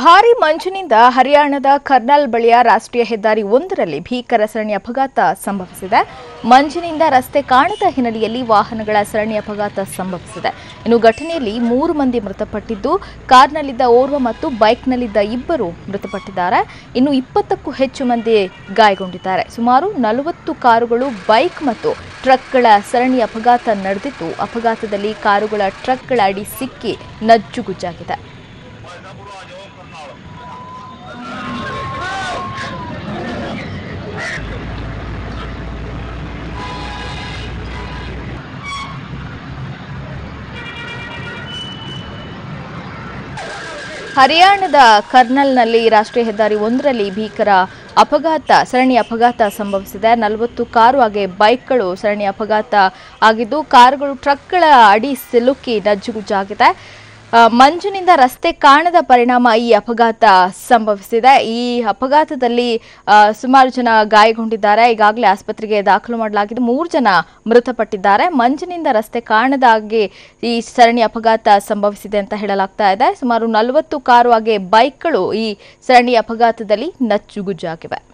ಭಾರಿ ಮಂಜಿನಿಂದ ಹರಿಯಾಣದ ಕರ್ನಾಲ್ ಬಳಿಯ ರಾಷ್ಟ್ರೀಯ ಹೆದ್ದಾರಿ ಒಂದರಲ್ಲಿ ಭೀಕರ ಸರಣಿ ಅಪಘಾತ ಸಂಭವಿಸಿದೆ. ಮಂಜಿನಿಂದ ರಸ್ತೆ ಕಾಣದ ಹಿನ್ನೆಲೆಯಲ್ಲಿ ವಾಹನಗಳ ಸರಣಿ ಅಪಘಾತ ಸಂಭವಿಸಿದೆ. ಇನ್ನು ಘಟನೆಯಲ್ಲಿ ಮೂರು ಮಂದಿ ಮೃತಪಟ್ಟಿದ್ದು, ಕಾರ್ನಲ್ಲಿದ್ದ ಓರ್ವ ಮತ್ತು ಬೈಕ್ನಲ್ಲಿದ್ದ ಇಬ್ಬರು ಮೃತಪಟ್ಟಿದ್ದಾರೆ. ಇನ್ನು ಇಪ್ಪತ್ತಕ್ಕೂ ಹೆಚ್ಚು ಮಂದಿ ಗಾಯಗೊಂಡಿದ್ದಾರೆ. ಸುಮಾರು ನಲವತ್ತು ಕಾರುಗಳು ಬೈಕ್ ಮತ್ತು ಟ್ರಕ್ಗಳ ಸರಣಿ ಅಪಘಾತ ನಡೆದಿದ್ದು, ಅಪಘಾತದಲ್ಲಿ ಕಾರುಗಳ ಟ್ರಕ್ಗಳ ಅಡಿ ಸಿಕ್ಕಿ ನಜ್ಜುಗುಜ್ಜಾಗಿದೆ. ಹರಿಯಾಣದ ಕರ್ನಲ್ನಲ್ಲಿ ರಾಷ್ಟ್ರೀಯ ಹೆದ್ದಾರಿ ಒಂದರಲ್ಲಿ ಭೀಕರ ಅಪಘಾತ, ಸರಣಿ ಅಪಘಾತ ಸಂಭವಿಸಿದೆ. ನಲವತ್ತು ಕಾರು ಹಾಗೆ ಬೈಕ್ಗಳು ಸರಣಿ ಅಪಘಾತ ಆಗಿದ್ದು, ಕಾರುಗಳು ಟ್ರಕ್ಗಳ ಅಡಿ ಸಿಲುಕಿ ನಜ್ಜುಗುಜ್ಜಾಗಿದೆ. ಮಂಜಿನಿಂದ ರಸ್ತೆ ಕಾಣದ ಪರಿಣಾಮ ಈ ಅಪಘಾತ ಸಂಭವಿಸಿದೆ. ಈ ಅಪಘಾತದಲ್ಲಿ ಸುಮಾರು ಜನ ಗಾಯಗೊಂಡಿದ್ದಾರೆ. ಈಗಾಗಲೇ ಆಸ್ಪತ್ರೆಗೆ ದಾಖಲು ಮಾಡಲಾಗಿದ್ದು ಮೂರು ಜನ ಮೃತಪಟ್ಟಿದ್ದಾರೆ. ಮಂಜಿನಿಂದ ರಸ್ತೆ ಕಾಣದಾಗಿ ಈ ಸರಣಿ ಅಪಘಾತ ಸಂಭವಿಸಿದೆ ಅಂತ ಹೇಳಲಾಗ್ತಾ ಇದೆ. ಸುಮಾರು ನಲವತ್ತು ಕಾರು ಹಾಗೆ ಬೈಕ್ಗಳು ಈ ಸರಣಿ ಅಪಘಾತದಲ್ಲಿ ನಚ್ಚುಗುಜ್ಜಾಗಿವೆ.